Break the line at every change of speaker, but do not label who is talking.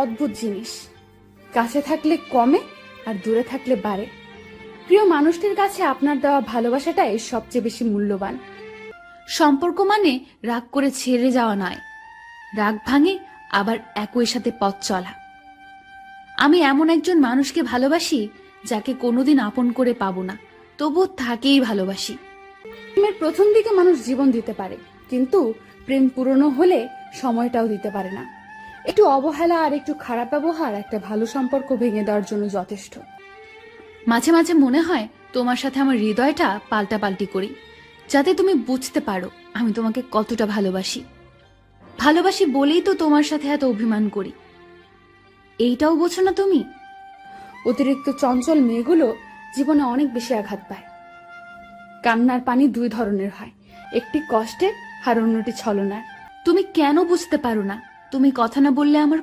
অদ্ভুত জিনিস। কাছে থাকলে কমে আর দূরে থাকলে বাড়ে। প্রিয় মানুষটির কাছে আপনার দেওয়া ভালোবাসাটাই সবচেয়ে বেশি মূল্যবান।
সম্পর্ক মানে রাগ করে ছেড়ে যাওয়া নয়। রাগ ভাঙে, আবার একই সাথে পথ চলা। আমি এমন একজন মানুষকে ভালোবাসি, যাকে কোনোদিন আপন করে পাবো না তবু তাকেই ভালোবাসি।
প্রেমের প্রথম দিকে মানুষ জীবন দিতে পারে, কিন্তু প্রেম পুরনো হলে সময়টাও দিতে পারে না। একটু অবহেলা আর একটু খারাপ ব্যবহার একটা ভালো সম্পর্ক ভেঙে দেওয়ার জন্য যথেষ্ট।
মাঝে মাঝে মনে হয় তোমার সাথে আমার হৃদয়টা পাল্টাপাল্টি করি। যাতে তুমি বুঝতে পারো আমি তোমাকে কতটা ভালোবাসি। ভালোবাসি বলেই তো তোমার সাথে এত অভিমান করি। এইটাও বোঝো না তুমি?
অতিরিক্ত চঞ্চল মেয়েগুলো জীবনে অনেক বেশি আঘাত পায়। কান্নার পানি দুই ধরনের হয় একটি কষ্টে আর অন্যটি ছলনায়
তুমি কেন বুঝতে পারো না? তুমি কথা না বললে আমার